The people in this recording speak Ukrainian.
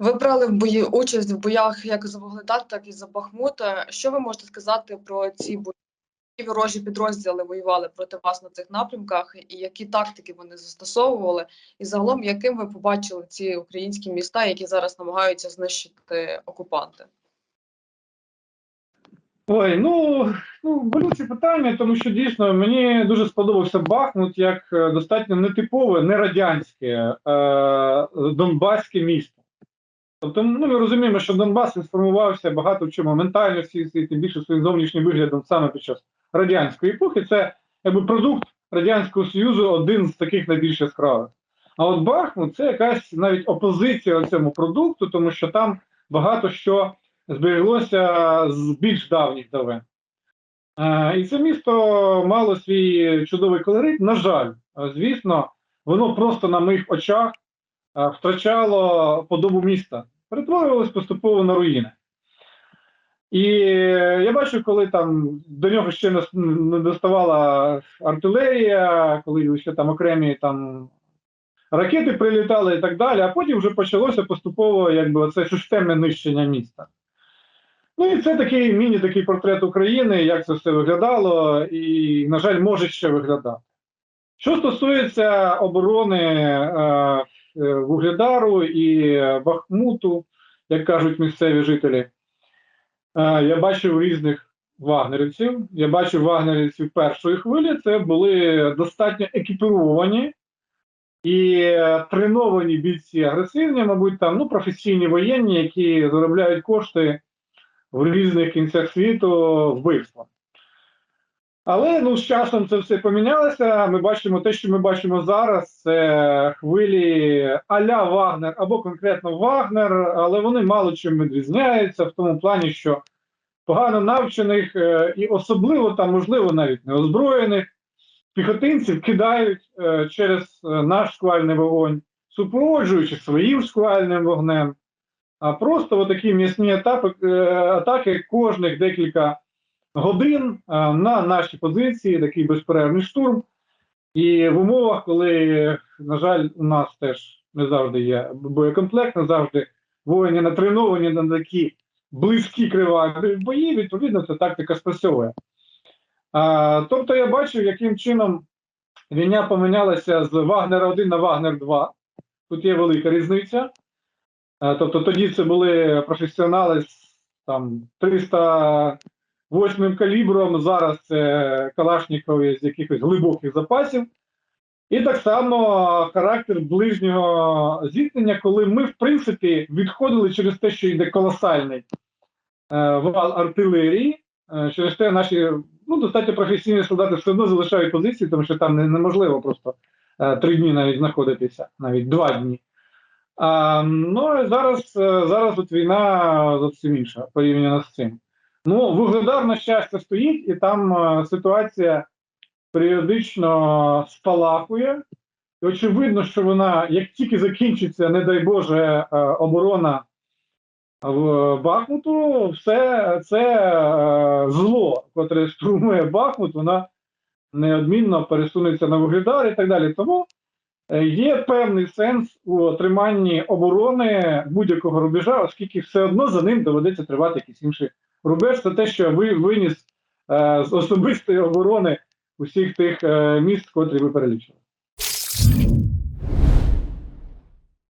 Ви брали в бої участь в боях як за Вугледар, так і за Бахмут. Що ви можете сказати про ці бої? Які ворожі підрозділи воювали проти вас на цих напрямках, і які тактики вони застосовували? І загалом, яким ви побачили ці українські міста, які зараз намагаються знищити окупанти? Ой, ну, ну болюче питання, тому що дійсно мені дуже сподобався Бахмут як е, достатньо нетипове, не радянське е, донбаське місто. Тобто, ну ми розуміємо, що Донбас сформувався багато в чому ментально всі, тим більше своїм зовнішнім виглядом саме під час радянської епохи. Це якби продукт Радянського Союзу, один з таких найбільш яскравих. А от Бахмут це якась навіть опозиція цьому продукту, тому що там багато що збереглося з більш давніх давен. Е, І це місто мало свій чудовий колорит. На жаль, звісно, воно просто на моїх очах втрачало подобу міста, перетворювалось поступово на руїни. І я бачу, коли там до нього ще не, доставала артилерія, коли ще там окремі там ракети прилітали і так далі, а потім вже почалося поступово якби це системне нищення міста. Ну і це такий міні-такий портрет України, як це все виглядало, і, на жаль, може ще виглядати. Що стосується оборони е, е, Вугледару і Бахмуту, як кажуть місцеві жителі, е, я бачив різних вагнерівців. Я бачив вагнерівців першої хвилі. Це були достатньо екіпіровані і треновані бійці агресивні, мабуть, там ну, професійні воєнні, які заробляють кошти в різних кінцях світу вбивства. Але ну, з часом це все помінялося. Ми бачимо те, що ми бачимо зараз, це хвилі а-ля Вагнер або конкретно Вагнер, але вони мало чим відрізняються в тому плані, що погано навчених е, і особливо там, можливо, навіть неозброєних піхотинців кидають е, через е, наш шквальний вогонь, супроводжуючи своїм шквальним вогнем. А просто такі м'ясні атаки кожних декілька годин е, на наші позиції, такий безперервний штурм. І в умовах, коли, на жаль, у нас теж не завжди є боєкомплект, не завжди воїни натреновані на такі близькі криваві бої, відповідно, ця тактика спрацьовує. Тобто я бачив, яким чином війна помінялася з Вагнера 1 на Вагнер 2. Тут є велика різниця. Е, Тобто тоді це були професіонали з там 308 калібром, зараз це Калашнікові з якихось глибоких запасів. І так само характер ближнього зіткнення, коли ми, в принципі, відходили через те, що йде колосальний е, вал артилерії, е, через те наші ну, достатньо професійні солдати все одно залишають позиції, тому що там неможливо просто е, три дні навіть знаходитися, навіть два дні. А, ну і зараз, зараз от війна зовсім інша порівняно з цим. Ну, Вугледар, на щастя, стоїть, і там е, ситуація періодично спалахує. І очевидно, що вона, як тільки закінчиться, не дай Боже, е, оборона в Бахмуту, все це е, зло, котре штурмує Бахмут, вона неодмінно пересунеться на Вугледар і так далі. Тому Е, Є певний сенс у триманні оборони будь-якого рубежа, оскільки все одно за ним доведеться тривати якийсь інший рубеж. Це те, що ви виніс е, з особистої оборони усіх тих е, міст, котрі ви перелічили.